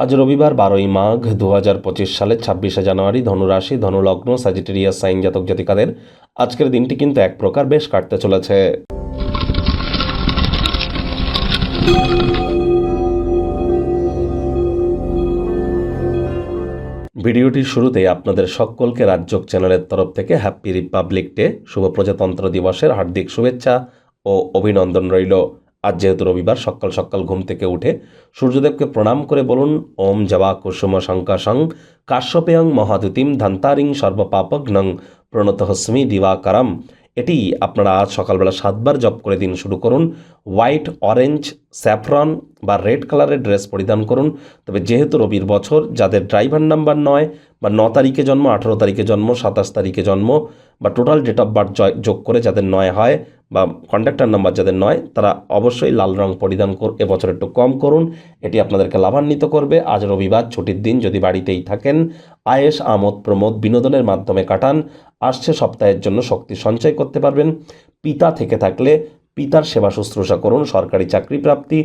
আজ রবিবার বারোই মাঘ দু হাজার পঁচিশ সালের ছাব্বিশে জানুয়ারি ধনুরাশি, ধনুলগ্ন স্যাজিটেরিয়াস সাইন জাতক জাতিকাদের আজকের দিনটি কিন্তু এক প্রকার বেশ কাটতে চলেছে। ভিডিওটির শুরুতে আপনাদের সকলকে রাজ্যক চ্যানেলের তরফ থেকে হ্যাপি রিপাবলিক ডে শুভ প্রজাতন্ত্র দিবসের হার্দিক শুভেচ্ছা ও অভিনন্দন রইল। আজ যেহেতু রবিবার, সকাল সকাল ঘুম থেকে উঠে সূর্যদেবকে প্রণাম করে বলুন, ওম জবা কুসুম শঙ্কাশং কাশ্যপেয়ং মহাদুতিম ধন্তারিং সর্বপাপঘ্নং প্রণত হস্মি দিবাকারাম। এটি আপনারা আজ সকালবেলা সাতবার জপ করে দিন শুরু করুন। হোয়াইট, অরেঞ্জ, স্যাফরন বা রেড কালারের ড্রেস পরিধান করুন। তবে যেহেতু রবির বছর, যাদের ড্রাইভার নাম্বার নয় বা ন তারিখে জন্ম, আঠেরো তারিখে জন্ম, সাতাশ তারিখে জন্ম বা টোটাল ডেট অফ বার্থ যোগ করে যাদের নয় হয় বা কন্ডাক্টর নাম্বার যাদের নয়, তারা অবশ্যই লাল রং পরিধান কর, এবছর একটু কম করুন। এটি আপনাদেরকে লাভান্বিত করবে। আজ রবিবার ছুটির দিন যদি বাড়িতেই থাকেন আয়েস আমোদ, প্রমোদ বিনোদনের মাধ্যমে কাটান। আসছে সপ্তাহের জন্য শক্তি সঞ্চয় করতে পারবেন। পিতা থেকে থাকলে পিতার সেবা শুশ্রূষা করুন, সরকারি চাকরি প্রাপ্তি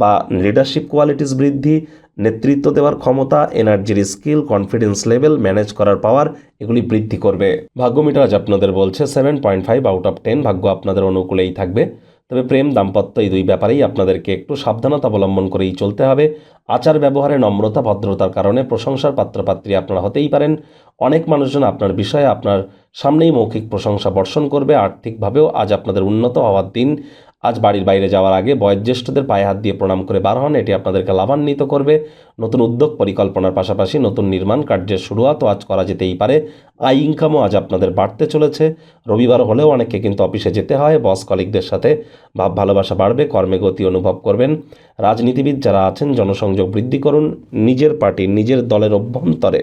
বা লিডারশিপ কোয়ালিটিস বৃদ্ধি, নেতৃত্ব দেওয়ার ক্ষমতা এনার্জির স্কিল কনফিডেন্স লেভেল ম্যানেজ করার পাওয়ার এগুলি বৃদ্ধি করবে। ভাগ্য মিটার আজ আপনাদের বলছে seven point five out of ten ভাগ্য আপনাদের অনুকূলেই থাকবে। তবে প্রেম দাম্পত্য এই দুই ব্যাপারেই আপনাদেরকে একটু সাবধানতা অবলম্বন করেই চলতে হবে। আচার ব্যবহারে নম্রতা, ভদ্রতার কারণে প্রশংসার পাত্রপাত্রী আপনারা হতেই পারেন। অনেক মানুষজন আপনার বিষয়ে আপনার সামনেই মৌখিক প্রশংসা বর্ষণ করবে। আর্থিকভাবেও আজ আপনাদের উন্নত হওয়ার দিন। আজ বাড়ির বাইরে যাওয়ার আগে বয়োজ্যেষ্ঠদের পায়ে হাত দিয়ে প্রণাম করে বার হন। এটি আপনাদেরকে লাভান্বিত করবে। নতুন উদ্যোগ পরিকল্পনার পাশাপাশি নতুন নির্মাণ কার্যের শুরুয়াতও আজ করা যেতেই পারে। আয় ইনকামও আজ আপনাদের বাড়তে চলেছে। রবিবার হলেও অনেককে কিন্তু অফিসে যেতে হয়। বস কলিকদের সাথে ভাব ভালোবাসা বাড়বে। কর্মে গতি অনুভব করবেন। রাজনীতিবিদ যারা আছেন, জনসংযোগ বৃদ্ধি করুন। নিজের পার্টি, নিজের দলের অভ্যন্তরে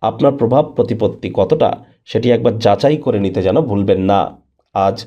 আপনার প্রভাব, প্রতিপত্তি কতটা, সেটি একবার যাচাই করে নিতে যেন ভুলবেন না। আজ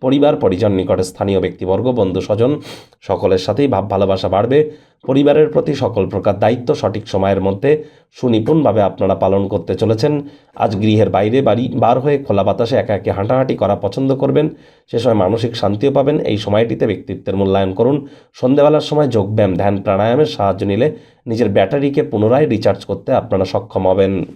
পরিবার, পরিজন নিকট স্থানীয় ব্যক্তিবর্গ, বন্ধু, স্বজন, সকলের সাথেই ভাব, ভালোবাসা বাড়বে। পরিবারের প্রতি সকল প্রকার দায়িত্ব সঠিক সময়ের মধ্যে সুনিপুণভাবে আপনারা পালন করতে চলেছেন। আজ গৃহের বাইরে বাড়ি বার হয়ে খোলা বাতাসে একা একে হাঁটাহাঁটি করা পছন্দ করবেন। সে সময় মানসিক শান্তিও পাবেন। এই সময়টিতে ব্যক্তিত্বের মূল্যায়ন করুন। সন্ধেবেলার সময় যোগব্যায়াম ধ্যান, প্রাণায়ামের সাহায্য নিলে নিজের ব্যাটারিকে পুনরায় রিচার্জ করতে আপনারা সক্ষম হবেন।